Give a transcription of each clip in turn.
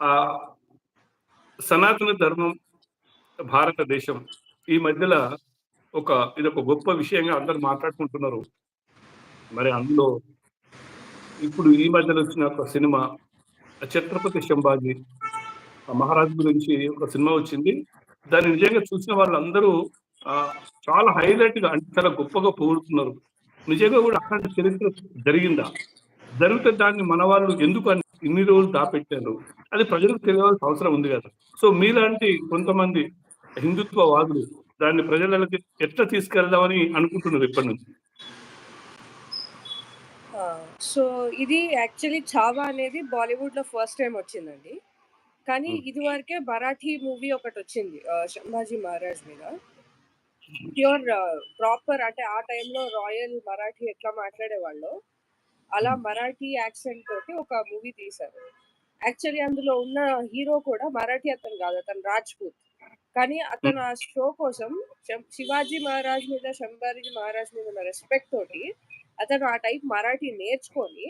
ఆ సనాతన ధర్మం భారతదేశం ఈ మధ్యలో ఒక ఇది ఒక గొప్ప విషయంగా అందరు మాట్లాడుకుంటున్నారు. మరి అందులో ఇప్పుడు ఈ మధ్యలో వచ్చిన ఒక సినిమా ఛత్రపతి శంభాజీ ఆ మహారాజు గురించి ఒక సినిమా వచ్చింది. దాన్ని నిజంగా చూసిన వాళ్ళందరూ ఆ, చాలా హైలైట్గా అంటే చాలా గొప్పగా పొగుడుతున్నారు. నిజంగా కూడా అక్కడ చరిత్ర జరిగిందా? జరిగితే దాన్ని మన వాళ్ళు ఎందుకు అని ఇన్ని రోజులు దాపెట్టారు. అది ప్రజలకు తెలియాల్సిన అవసరం ఉంది కదా. సో మీలాంటి కొంతమంది హిందుత్వవాదులు దాన్ని ప్రజలకి ఎట్లా తీసుకెళ్దామని అనుకుంటున్నారు ఇప్పటి నుంచి? సో ఇది యాక్చువల్లీ చావా అనేది బాలీవుడ్లో ఫస్ట్ టైం వచ్చిందండి. కానీ Hmm. ఇది వరకే మరాఠీ మూవీ ఒకటి వచ్చింది సంభాజీ మహారాజ్ మీద. ప్యూర్ ప్రాపర్ అంటే ఆ టైంలో రాయల్ మరాఠీ ఎట్లా మాట్లాడేవాళ్ళు అలా మరాఠీ యాక్సెంట్ తోటి ఒక మూవీ తీశారు. యాక్చువల్లీ అందులో ఉన్న హీరో కూడా మరాఠీ అతను కాదు అతను రాజ్పూత్. కానీ అతను ఆ షో కోసం శివాజీ మహారాజ్ మీద శంభాజీ మహారాజ్ మీద ఉన్న రెస్పెక్ట్ తోటి అతను ఆ టైప్ మరాఠీ నేర్చుకొని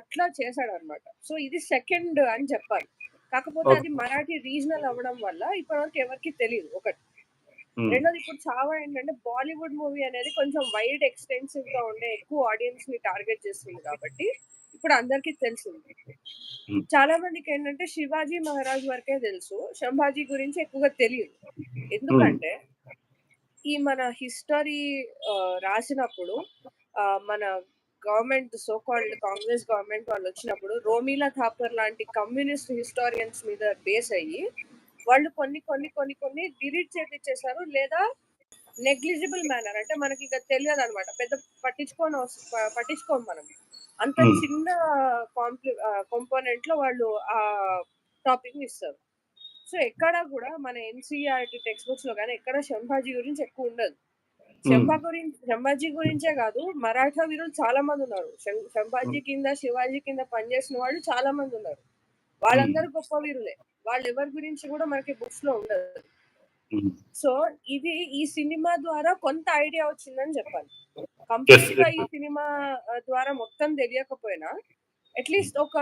అట్లా చేశాడు అనమాట సో ఇది సెకండ్ అని చెప్పాలి. కాకపోతే. అది మరాఠీ రీజనల్ అవ్వడం వల్ల ఇప్పటివరకు ఎవరికి తెలియదు ఒకటి రెండోది ఇప్పుడు చాలా ఏంటంటే బాలీవుడ్ మూవీ అనేది కొంచెం వైడ్ ఎక్స్టెన్సివ్గా ఉండే ఎక్కువ ఆడియన్స్ని టార్గెట్ చేస్తుంది కాబట్టి ఇప్పుడు అందరికీ తెలిసింది. చాలా మందికి ఏంటంటే శివాజీ మహారాజ్ వరకే తెలుసు. శంభాజీ గురించి ఎక్కువగా తెలియదు. ఎందుకంటే ఈ మన హిస్టరీ రాసినప్పుడు ఆ, మన government so called Congress government వాళ్ళు వచ్చినప్పుడు రోమీలా థాపర్ లాంటి కమ్యూనిస్ట్ హిస్టారియన్స్ మీద బేస్ అయ్యి వాళ్ళు కొన్ని కొన్ని కొన్ని కొన్ని డిలీట్ చేపించేశారు లేదా నెగ్లిజిబుల్ మేనర్ అంటే మనకి ఇక తెలియదు అనమాట పెద్ద పట్టించుకోని అవస- ప- పట్టించుకోం మనం. అంత Hmm. చిన్న కాంప్లి కాంపోనెంట్లో వాళ్ళు ఆ టాపిక్ని ఇస్తారు. సో ఎక్కడ కూడా మన ఎన్సీఆర్టీ టెక్స్ట్ బుక్స్లో కానీ ఎక్కడ శంభాజీ గురించి ఎక్కువ ఉండదు. శంభా గురించి శంభాజీ గురించే కాదు మరాఠా వీరులు చాలా మంది ఉన్నారు. శంభాజీ కింద శివాజీ కింద పనిచేసిన వాళ్ళు చాలా మంది ఉన్నారు. వాళ్ళందరూ గొప్ప వీరులే. వాళ్ళు ఎవరి గురించి కూడా మనకి బుక్స్లో ఉండదు. సో ఇది ఈ సినిమా ద్వారా కొంత ఐడియా వచ్చిందని చెప్పాలి. కంప్లీట్గా ఈ సినిమా ద్వారా మొత్తం తెలియకపోయినా అట్లీస్ట్ ఒక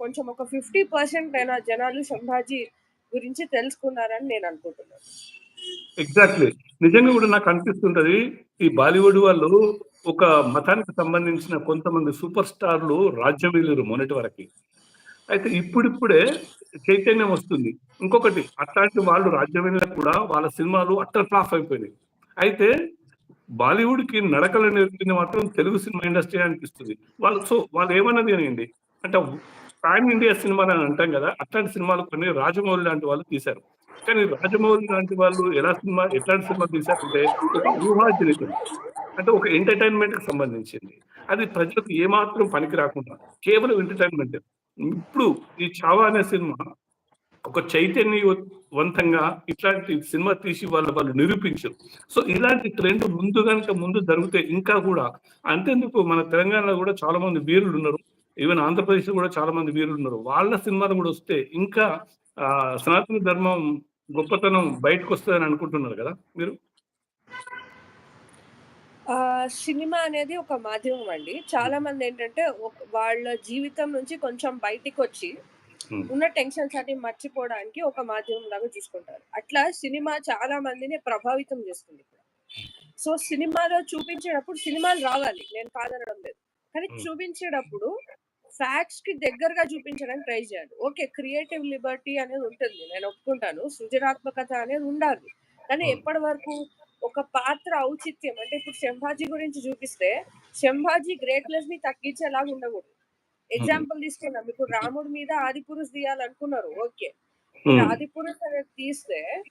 కొంచెం ఒక ఫిఫ్టీ పర్సెంట్ అయినా జనాలు సంభాజీ గురించి తెలుసుకున్నారని నేను అనుకుంటున్నాను. ఎగ్జాక్ట్లీ నిజంగా కూడా నాకు అనిపిస్తుంటది ఈ బాలీవుడ్ వాళ్ళు ఒక మతానికి సంబంధించిన కొంతమంది సూపర్ స్టార్లు రాజ్యం వెళ్ళారు మొన్నటి వరకు. అయితే ఇప్పుడిప్పుడే చైతన్యం వస్తుంది. ఇంకొకటి అట్లాంటి వాళ్ళు రాజ్యమైన కూడా వాళ్ళ సినిమాలు అట్టర్ ఫ్లాప్ అయిపోయినాయి. అయితే బాలీవుడ్కి నడకలు నేర్పింది మాత్రం తెలుగు సినిమా ఇండస్ట్రీ అనిపిస్తుంది. వాళ్ళు సో వాళ్ళు ఏమన్నది అనండి అంటే పాన్ ఇండియా సినిమాలు అని అంటాం కదా అట్లాంటి సినిమాలు కొన్ని రాజమౌళి లాంటి వాళ్ళు తీశారు. కానీ రాజమౌళి లాంటి వాళ్ళు ఎలా సినిమా ఎట్లాంటి సినిమా తీశారంటే ఒక ఊహాజనితం. అంటే ఒక ఎంటర్టైన్మెంట్కి సంబంధించింది. అది ప్రజలకు ఏమాత్రం పనికి రాకుండా కేవలం ఎంటర్టైన్మెంట్. ఇప్పుడు ఈ చావా అనే సినిమా ఒక చైతన్యవంతంగా ఇట్లాంటి సినిమా తీసి వాళ్ళు వాళ్ళు నిరూపించారు. సో ఇలాంటి ట్రెండ్ ముందు కనుక ముందు జరిగితే ఇంకా కూడా అంతేందుకు మన తెలంగాణలో కూడా చాలా మంది వీరులు ఉన్నారు. ఈవెన్ ఆంధ్రప్రదేశ్లో కూడా చాలా మంది వీరులు ఉన్నారు. వాళ్ళ సినిమాలు కూడా వస్తే ఇంకా ఆ, సనాతన ధర్మం గొప్పతనం బయటకు వస్తుందని అనుకుంటున్నారు కదా మీరు? సినిమా అనేది ఒక మాధ్యమం అండి. చాలా మంది ఏంటంటే వాళ్ళ జీవితం నుంచి కొంచెం బయటికి వచ్చి. ఉన్న టెన్షన్స్ అన్ని మర్చిపోవడానికి ఒక మాధ్యమం లాగా చూసుకుంటారు అట్లా సినిమా చాలా మందిని ప్రభావితం చేస్తుంది సో సినిమాలో చూపించేటప్పుడు సినిమాలు రావాలి. నేను కాదనడం లేదు. కానీ. చూపించేటప్పుడు ఫ్యాక్ట్స్కి దగ్గరగా చూపించడానికి ట్రై చేయాలి. ఓకే క్రియేటివ్ లిబర్టీ అనేది ఉంటుంది. నేను ఒప్పుకుంటాను. సృజనాత్మకత అనేది ఉండాలి. కానీ. ఎప్పటి వరకు ఒక పాత్ర ఔచిత్యం. అంటే ఇప్పుడు శంభాజీ గురించి చూపిస్తే శంభాజీ గ్రేట్నెస్ని తగ్గించేలాగా ఉండకూడదు. ఎగ్జాంపుల్ తీసుకున్నాం ఇప్పుడు రాముడి మీద ఆదిపురుష్ తీయాలనుకున్నారు. ఓకే. ఆదిపురుష్ అనేది తీస్తే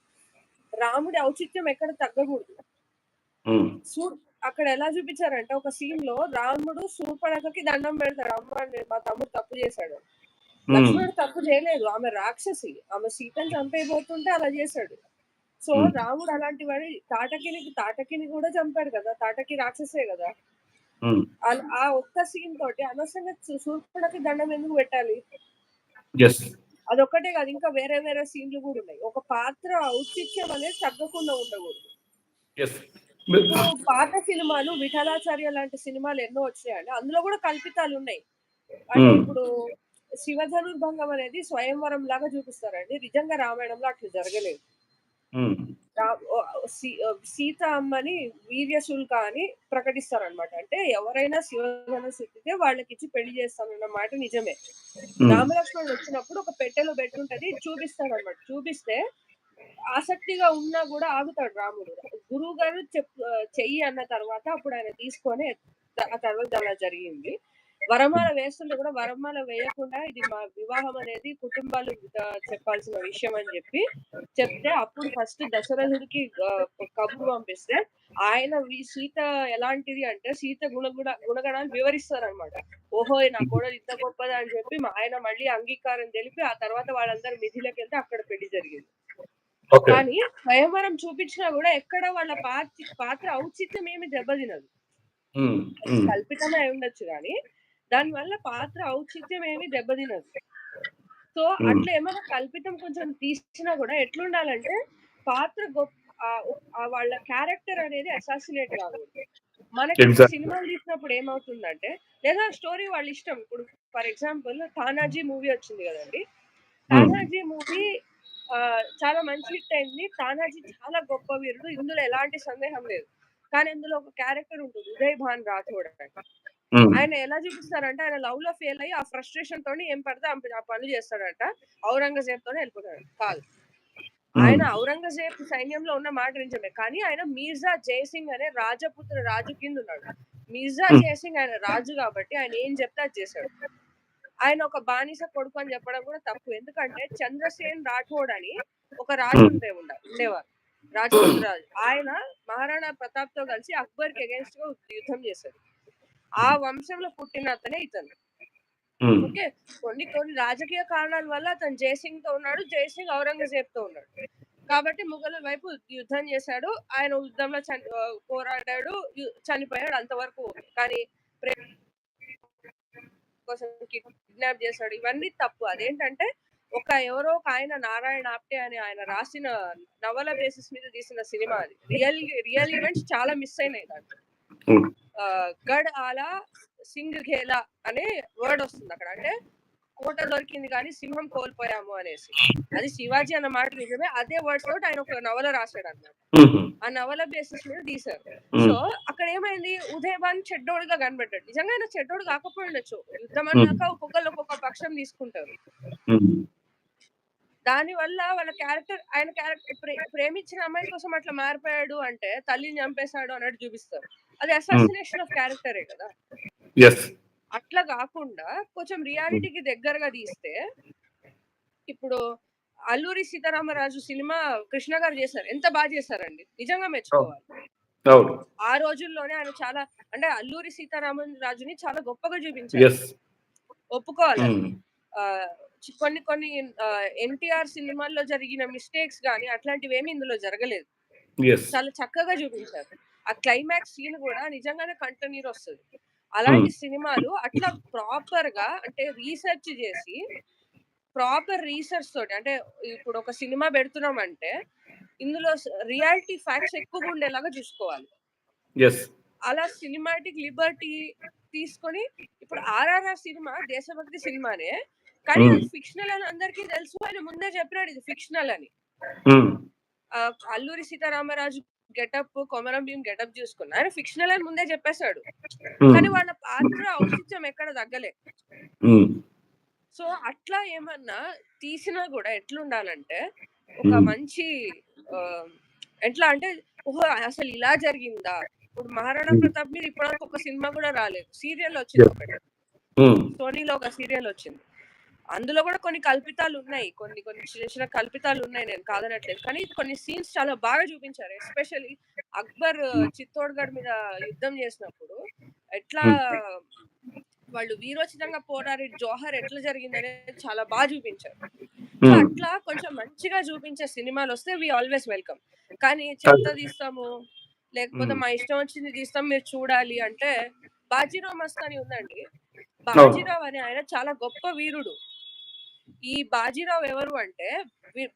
రాముడి ఔచిత్యం ఎక్కడ తగ్గకూడదు. అక్కడ ఎలా చూపించారంటే ఒక సీన్లో రాముడు శూర్పణఖకి దండం పెడతాడు. అమ్మ మా తమ్ముడు తప్పు చేశాడు. లక్ష్మణుడు తప్పు చేయలేదు. ఆమె రాక్షసి. ఆమె సీతను చంపేయబోతుంటే అలా చేశాడు. సో. రాముడు అలాంటి వాడి తాటకిని తాటకిని కూడా చంపాడు కదా తాటకి రాక్షసే కదా. ఆ- ఒక్క సీన్ తోటి అనవసరంగా శూర్పణఖకి దండం ఎందుకు పెట్టాలి? అదొక్కటే కాదు ఇంకా వేరే వేరే సీన్లు కూడా ఉన్నాయి. ఒక పాత్ర ఔచిత్యం అనేది తగ్గకుండా ఉండకూడదు. పాత సినిమాలు విఠలాచార్య లాంటి సినిమాలు ఎన్నో వచ్చాయండి. అందులో కూడా కల్పితాలు ఉన్నాయి. అంటే. ఇప్పుడు శివధనుర్భంగం అనేది స్వయంవరం లాగా చూపిస్తారండి. నిజంగా రామాయణంలో అట్లా జరగలేదు. సీత అమ్మని వీర్యశుల్క అని ప్రకటిస్తారనమాట. అంటే ఎవరైనా శివధనుస్సు ఎత్తితే వాళ్ళకిచ్చి పెళ్ళి చేస్తానన్న మాట నిజమే. హ్మ్. రామలక్ష్మణులు వచ్చినప్పుడు ఒక పెట్టెలో పెట్టుంటది చూపిస్తాడనమాట. చూపిస్తే ఆసక్తిగా ఉన్నా గూడా ఆగుతాడు రాముడు. గురువుగారు చెప్ ఆహ్, చెయ్యి అన్న తర్వాత అప్పుడు ఆయన తీసుకొని ఆ తర్వాత అలా జరిగింది. వరమాల వేస్తుంటే కూడా వరమాల వేయకుండా ఇది మా వివాహం అనేది కుటుంబాలు చెప్పాల్సిన విషయం అని చెప్పి చెప్తే అప్పుడు ఫస్ట్ దశరథుడికి కబురు పంపిస్తే ఆయన సీత ఎలాంటిది అంటే సీత గుణగుణ గుణగణాలు వివరిస్తారనమాట. ఓహో! నా కోడలు ఇంత గొప్పదా అని చెప్పి ఆయన మళ్ళీ అంగీకారం తెలిపి ఆ తర్వాత వాళ్ళందరూ మిథిలకెళ్తే అక్కడ పెళ్ళి జరిగింది. కానీ స్వయంవరం చూపించినా గూడా ఎక్కడ వాళ్ళ పాత్ర పాత్ర ఔచిత్యం ఏమి దెబ్బతినదు. కల్పితమే అయ్యుండొచ్చు గానీ, దానివల్ల పాత్ర ఔచిత్యం ఏమి దెబ్బతినదు. సో. అట్లా ఏమైనా కల్పితం కొంచెం తీసినా గూడా ఎట్లుండాలంటే పాత్ర గొప్ ఆహ్, ఆహ్, వాళ్ళ క్యారెక్టర్ అనేది అసాసినేట్ కాకూడదు. మనకి. సినిమాలు తీసినప్పుడు ఏమవుతుందంటే లేదా స్టోరీ వాళ్ళ ఇష్టం. ఇప్పుడు ఫర్ ఎగ్జాంపుల్ 'తానాజీ' మూవీ వచ్చింది! హ్మ్. 'తానాజీ' మూవీ చాలా మంచి హిట్ అయింది. 'తానాజీ' చాలా గొప్ప వీరుడు. ఇందులో ఎలాంటి సందేహం లేదు. కానీ అందులో ఒక క్యారెక్టర్ ఉంటుంది. 'ఉదయ్ భాన్ రాథోడ్'. ఆయన ఎలా చూపిస్తారంటే ఆయన లవ్‌లో ఫెయిల్ అయ్యి ఆ ఫ్రస్ట్రేషన్ తోని ఏం పడితే ఆ పనులు చేస్తాడంట. ఔరంగజేబ్‌తోనే ఎళ్ళిపోతాడు. కాదు. ఆయన. ఔరంగజేబ్ సైన్యంలో ఉన్న మాట నిజమే. కానీ ఆయన మీర్జా జయసింగ్ అనే రాజపుత్ర రాజు కిందున్నాడు. మీర్జా హ్మ్. జయసింగ్ ఆయన రాజు కాబట్టి ఆయన ఏం చెప్తే అది చేశాడు. ఆయన ఒక బానిస కొడుకు అని చెప్పడం కూడా తప్పు. ఎందుకంటే చంద్రసేన్ రాఠోడ్ అని ఒక రాజు. ఉండే ఉండ ఉండేవారు. రాజపుత్ర రాజు. ఆయన మహారాణా ప్రతాప్‌తో కలిసి అక్బర్‌కి అగెయిన్స్ట్‌గా యుద్ధం చేశాడు. ఆ వంశంలో పుట్టిన అతనే ఇతను. ఓకే. కొన్ని కొన్ని రాజకీయ కారణాల వల్ల అతను జయసింగ్‌తో ఉన్నాడు. జయసింగ్ ఔరంగజేబ్‌తో ఉన్నాడు. కాబట్టి ముఘలుల వైపు యుద్ధం చేశాడు. ఆయన యుద్ధంలో చని పోరాడాడు. చనిపోయాడు అంతవరకు. కానీ ప్రేమ కోసం కిడ్నాప్ చేశాడు. ఇవన్నీ తప్పు. అదేంటంటే ఒక ఎవరో ఒక ఆయన నారాయణ ఆప్టే అని ఆయన రాసిన నవల బేసిస్ మీద తీసిన సినిమా అది. రియల్ రియల్ ఈవెంట్స్ చాలా మిస్ అయినాయి దాంట్లో. గఢ్ ఆలా సింగ్ ఘేలా అనే వర్డ్ వస్తుంది అక్కడ. అంటే కోట దొరికింది కానీ సింహం కోల్పోయాము అనేసి. అది శివాజీ అన్న మాట నిజమే. అదే వర్డ్స్ తోటి ఆయన ఒక నవల రాసాడన్నమాట. హుహు. ఆ నవల బేసిస్ మీద తీశారు. సో, అక్కడ ఏమైంది ఉదయ్ భాన్ చెడ్డోడుగా కనబడ్డాడు. నిజంగా ఆయన చెడ్డోడు కాకపోయుండొచ్చు. యుద్ధం హ్మ్. అన్నాక ఒక్కొక్కళ్ళు ఒక్కొక్క పక్షం తీసుకుంటారు. హ్మ్. దానివల్ల వాళ్ళ క్యారెక్టర్ ఆయన క్యారెక్టర్ ప్రే ప్రేమించిన అమ్మాయి కోసం అట్లా మారిపోయాడు అంటే తల్లిని చంపేసాడు అన్నట్టు చూపిస్తారు. అది హ్మ్. అసాసినేషన్ ఆఫ్ క్యారెక్టరే కదా! అట్లా గాకుండా కొంచెం. రియాలిటీకి దగ్గరగా తీస్తే ఇప్పుడు 'అల్లూరి సీతారామరాజు' సినిమా కృష్ణ గారు చేశారు. ఎంత బా చేశారండి. నిజంగా. మెచ్చుకోవాలి. ఆ రోజుల్లోనే ఆయన చాలా అంటే 'అల్లూరి సీతారామరాజుని' చాలా గొప్పగా చూపించారు. చి కొన్ని కొన్ని 'ఎన్టీఆర్' సినిమాల్లో జరిగిన మిస్టేక్స్ గాని అట్లాంటివేమి ఇందులో జరగలేదు. చాలా చక్కగా చూపించారు. ఆ క్లైమాక్స్ సీన్ గూడా నిజంగానే కంట నీరొస్తది. హ్మ్. అలాంటి సినిమాలు అట్లా ప్రాపర్‌గా అంటే రీసెర్చ్ చేసి ప్రాపర్ రీసెర్చ్ తోటి అంటే ఇప్పుడు ఒక సినిమా పెడుతున్నామంటే ఇందులో స్ రియాలిటీ ఫ్యాక్ట్స్ ఎక్కువగా ఉండేలాగా చూసుకోవాలి. అలా సినిమాటిక్ లిబర్టీ తీసుకొని ఇప్పుడు 'ఆర్ఆర్ఆర్' సినిమా దేశభక్తి సినిమానే. కానీ ఫిక్షనల్ అని అందరికీ తెలుసు. ఆయన ముందే చెప్పినాడు ఇది ఫిక్షనల్ అని. 'అల్లూరి సీతారామరాజు' గెటప్, 'కొమరం భీమ్' గెటప్ చూసుకున్నా. ఆయన ఫిక్షనల్ అని ముందే చెప్పేసాడు. హ్మ్. కానీ వాళ్ళ పాత్ర ఔచిత్యం ఎక్కడ తగ్గలే. సో, అట్లా ఏమన్నా తీసినా గూడా ఎట్లుండాలంటే ఒక. మంచి ఎట్లా అంటే ఓహో! అసలు ఇలా జరిగిందా? ఇప్పుడు 'మహారాణా. ప్రతాప్' మీద ఇప్పటివరకు ఒక సినిమా గూడా రాలేదు. Serial yes. వచ్చిందొకటి. హ్మ్. సోనీలో ఒక సీరియల్ వచ్చింది. అందులో గూడా కొన్ని కల్పితాలున్నాయి. కొన్ని కొన్ని చిన్న చిన్న కల్పితాలున్నాయి నేను కాదనట్లేదు. కానీ కొన్ని సీన్స్ చాలా బాగా చూపించారు. ఎస్పెషల్లీ అక్బర్. చిత్తోడ్‌గఢ్ మీద యుద్ధం చేసినప్పుడు ఎట్లా. వాళ్ళు వీరోచితంగా పోరాడి జోహర్ ఎట్లా జరిగిందనేది చాలా బా చూపించారు. అట్లా కొంచెం మంచిగా చూపించే సినిమాలొస్తే వి ఆల్‌వేస్ వెల్కమ్. కానీ చెత్త తీస్తాము, లేకపోతే. మా ఇష్టం వచ్చింది తీస్తాం మీరు చూడాలి అంటే 'బాజీరావ్ మస్తాని' ఉందండి. బాజీరావ్ అనే ఆయన చాలా గొప్ప వీరుడు. ఈ బాజీరావ్ ఎవరు అంటే.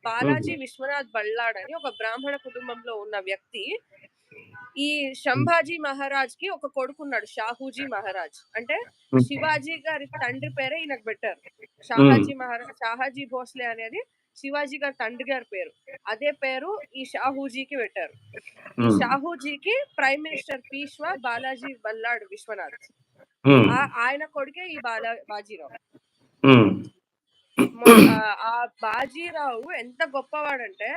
బాలాజీ విశ్వనాథ్ బల్లాడ్ అని ఒక బ్రాహ్మణ కుటుంబంలో ఉన్న వ్యక్తి ఈ శంభాజీ మహారాజ్‌కి ఒక కొడుకున్నాడు. షాహూజీ మహారాజ్. అంటే. శివాజీ గారి తండ్రి పేరే ఈయనకు పెట్టారు. షాహాజీ మహారా షాహాజీ భోస్లే అనేది శివాజీ గారి తండ్రి గారి పేరు. అదే పేరు ఈ షాహూజీకి పెట్టారు. ఈ. షాహూజీకి ప్రైమ్ మినిస్టర్ పీష్వా బాలాజీ బల్లాడ్ విశ్వనాథ్. ఆయన కొడుకే ఈ బాలా బాజీరావు. ఆ బాజీరావు ఎంత గొప్పవాడంటే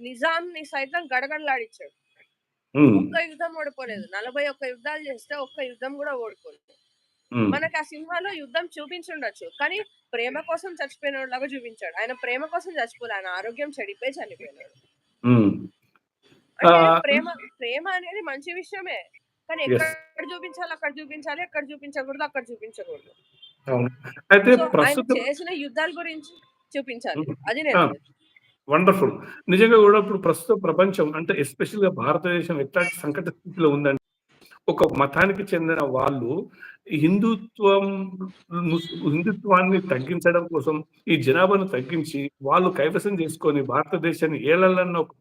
నిజాంని సైతం గడగడలాడించాడు. ఒక్క యుద్ధం ఓడిపోలేదు. 41 యుద్ధాలు చేస్తే ఒక్క యుద్ధం గూడా ఓడిపోలేదు. మనకు ఆ సినిమాలో యుద్ధం చూపించుండొచ్చు. కానీ ప్రేమ కోసం చచ్చిపోయినోడిలాగా చూపించాడు. ఆయన ప్రేమ కోసం చచ్చిపోలే. ఆయన ఆరోగ్యం చెడిపోయి చనిపోయినాడు. అంటే ప్రేమ ప్రేమ అనేది మంచి విషయమే. కానీ. ఎక్కడ చూపించాలో అక్కడ చూపించాలి. ఎక్కడ చూపించకూడదో అక్కడ చూపించకూడదు. అవును. అయితే ప్రస్తుతం చేసిన యుద్ధాల గురించి చూపించాలి. అది. వండర్‌ఫుల్. నిజంగా గూడా ఇప్పుడు ప్రస్తుత ప్రపంచం అంటే ఎస్పెషల్‌గా భారతదేశం ఎట్లాంటి సంకట స్థితిలో ఉందంటే, ఒక మతానికి చెందిన వాళ్ళు హిందుత్వం హిందుత్వాన్ని తగ్గించడం కోసం ఈ జనాభాను తగ్గించి వాళ్ళు కైవసం చేసుకొని భారతదేశాన్ని ఏళ్ళన్న ఒక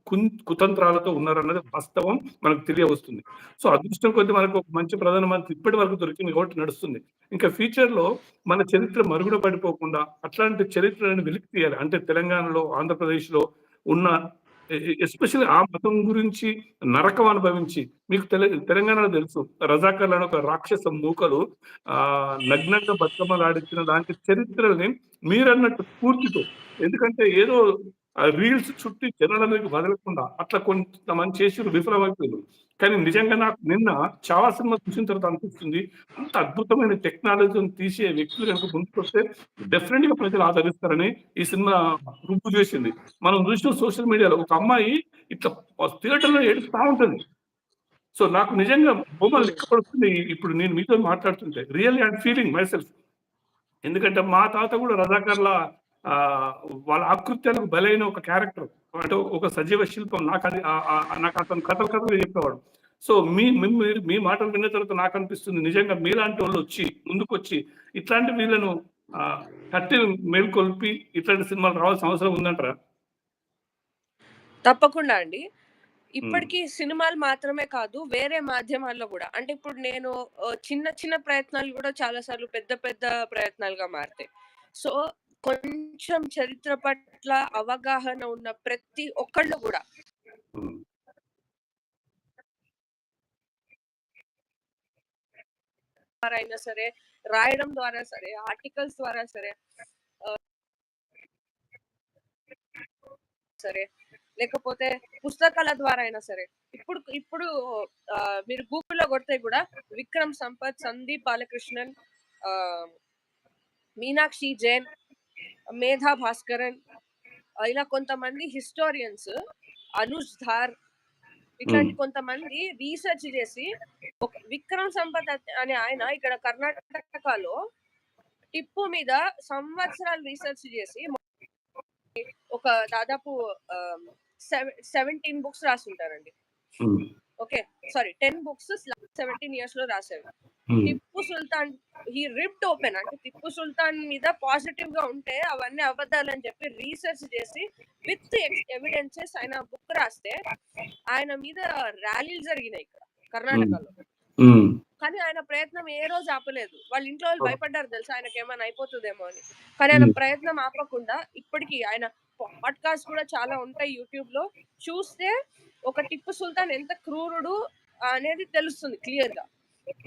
కుతంత్రాలతో ఉన్నారన్నది వాస్తవం మనకు తెలియవస్తుంది. సో, అదృష్టం కొద్దీ మనకు ఒక మంచి ప్రధానమంత్రి ఇప్పటి వరకు దొరికింది కాబట్టి నడుస్తుంది. ఇంకా ఫ్యూచర్‌లో మన చరిత్ర మరుగున పడిపోకుండా అట్లాంటి చరిత్రను వెలికి తీయాలి. అంటే తెలంగాణలో, ఆంధ్రప్రదేశ్‌లో ఉన్న ఎస్పెషల్లీ ఆ మతం గురించి నరకం అనుభవించి మీకు తెల తెలంగాణలో తెలుసు రజాకర్లు అని ఒక రాక్షస మూకలు ఆ నగ్నంగా బతుకమ్మలాడించిన దానికి చరిత్రని మీరన్నట్టు స్ఫూర్తితో. ఎందుకంటే ఏదో ఆ రీల్స్ చుట్టి జనాల మీదకి వదలకుండా అట్లా కొంతమంది చేసి విఫలమైపోయిర్రు. కానీ నిజంగా నాకు నిన్న చాలా సినిమా చూసిన తర్వాత అనిపిస్తుంది. అంత అద్భుతమైన టెక్నాలజీని తీసే వ్యక్తులు కనుక ముందుకొస్తే డెఫినిట్‌గా ప్రజలు ఆదరిస్తారని ఈ సినిమా రుజువు చేసింది. మనం చూసిన సోషల్ మీడియాలో ఒక అమ్మాయి ఇట్లా థియేటర్‌లో ఏడుస్తా ఉంటుంది సో, నాకు నిజంగా బొమ్మలు హ్మ్. లెక్కపడుతుంది. ఇప్పుడు నేను మీతో మాట్లాడుతుంటే. Real and feeling myself. ఎందుకంటే మా తాత కూడా రజాకార్ల వాళ్ళ ఆకృత్యాలకు బలైన ఒక క్యారెక్టర్. అంటే ఒక సజీవ శిల్పం. ఆహ్, ఆహ్, నాకు అతను కథలు కథలుగా చెప్పేవాడు. సో, మీ మీరు మీ మాటలు విన్న తర్వాత నాకనిపిస్తుంది నిజంగా మీలాంటోళ్ళొచ్చి ముందుకొచ్చి ఇట్లాంటి వీళ్ళను తట్టి మేల్కొల్పి ఇట్లాంటి సినిమాలు రావాల్సిన అవసరం ఉందంటారా? తప్పకుండా అండి. ఇప్పటికి సినిమాలు మాత్రమే కాదు, వేరే మాధ్యమాల్లో గూడా. అంటే ఇప్పుడు నేను చిన్న చిన్న ప్రయత్నాలు గూడా చాలా సార్లు పెద్ద పెద్ద ప్రయత్నాలుగా మారతాయి. సో, కొంచెం చరిత్ర పట్ల అవగాహన ఉన్న ప్రతి ఒక్కళ్ళు. ద్వారా అయినా సరే, రాయడం ద్వారా సరే, ఆర్టికల్స్ ద్వారా సరే సరే, లేకపోతే పుస్తకాల ద్వారా అయినా సరే. ఇప్పుడు ఇప్పుడు మీరు గూగుల్‌లో కొడితే గూడా 'విక్రమ్ సంపత్', 'సందీప్ బాలకృష్ణన్' 'మీనాక్షి జైన్', 'మేధా భాస్కరన్' ఇలా కొంతమంది హిస్టోరియన్స్ 'అనుజ్ ధార్'. ఇట్లాంటి కొంతమంది రీసెర్చ్ చేసి ఒక 'విక్రమ్ సంపత్' అనే ఆయన ఇక్కడ కర్ణాటకలో టిప్పు మీద సంవత్సరాలు రీసెర్చ్ చేసి ఒక దాదాపు ఆహ్, సెవె 17 బుక్స్ రాసుంటారండి. హ్మ్. ఓకే. సారీ 10 బుక్స్ 17 ఇయర్స్‌లో రాసారు. హ్మ్. Tipu Sultan he ripped open అంటే టిప్పు సుల్తాన్ మీద పాజిటివ్‌గా ఉంటే అవన్నీ అబద్దాలని చెప్పి రీసెర్చ్ చేసి విత్ ఎవిడెన్సెస్ ఆయన బుక్ రాస్తే ఆయన మీద ర్యాలీలు జరిగినాయి ఇక్కడ. కర్ణాటకలో. కానీ ఆయన ప్రయత్నం ఏ రోజు ఆపలేదు. వాళ్ళ ఇంట్లో వాళ్ళు! భయపడ్డారు తెలుసా ఆయనకేమైనా అయిపోతదేమో అని. కానీ ఆయన. ప్రయత్నం ఆపకుండా ఇప్పటికి ఆయన పాడ్‌కాస్ట్ కూడా చాలా ఉంటాయి యూట్యూబ్‌లో. చూస్తే ఒక టిప్పు సుల్తాన్ ఎంత క్రూరుడు అనేది తెలుస్తుంది క్లియర్‌గా.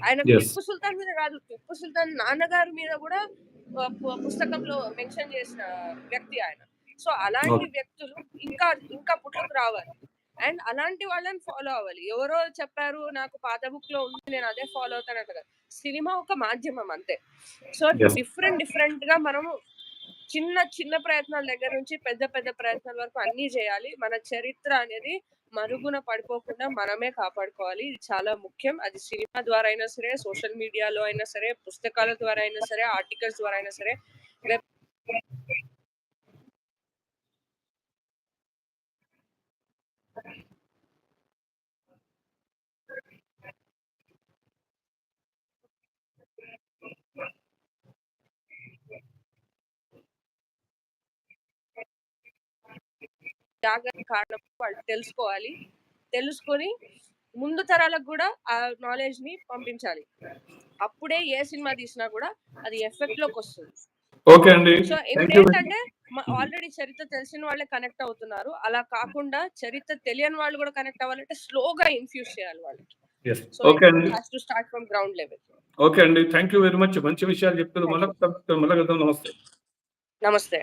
ఆయన. టిప్పు సుల్తాన్ మీద కాదు, టిప్పు సుల్తాన్ నాన్నగారి మీద కూడా పుస్తకంలో మెన్షన్ చేసిన వ్యక్తి ఆయన. సో, అలాంటి. వ్యక్తులు ఇంకా ఇంకా పుట్టుకు రావాలి. అండ్ అలాంటి వాళ్ళని ఫాలో అవ్వాలి. ఎవరో చెప్పారు నాకు పాత బుక్‌లో ఉంది నేను అదే ఫాలో అవుతానంట కాదు. సినిమా ఒక మాధ్యమం అంతే. So, yes. డిఫరెంట్ డిఫరెంట్‌గా మనము చిన్న చిన్న ప్రయత్నాల దగ్గర నుంచి పెద్ద పెద్ద ప్రయత్నాల వరకు అన్నీ చేయాలి. మన చరిత్ర అనేది మరుగున పడిపోకుండా మనమే కాపాడుకోవాలి. ఇది చాలా ముఖ్యం. అది సినిమా ద్వారా అయినా సరే, సోషల్ మీడియాలో అయినా సరే, పుస్తకాల ద్వారా అయినా సరే, ఆర్టికల్స్ ద్వారా అయినా సరే, జాగ్రత్త కారణం వాళ్ళు తెలుసుకోవాలి. తెలుసుకొని ముందు తరాలకు కూడా ఆ నాలెడ్జ్ని పంపించాలి. అప్పుడే ఏ సినిమా తీసినా కూడా అది ఎఫెక్ట్లోకి వస్తుంది. ఓకే అండి. సో ఏంటంటే ఆల్రెడీ చరిత్ర తెలిసిన వాళ్ళే కనెక్ట్ అవుతున్నారు. అలా కాకుండా చరిత్ర తెలియని వాళ్ళు కూడా కనెక్ట్ అవ్వాలంటే స్లోగా ఇన్ఫ్యూజ్ చేయాలి వాళ్ళకి. ఓకే అండి. Has to start from ground level okay అండి. థ్యాంక్ యూ వెరీ మచ్ మంచి విషయాలు చెప్తున్నారు. మళ్ళీ మళ్ళీ నమస్తే. నమస్తే.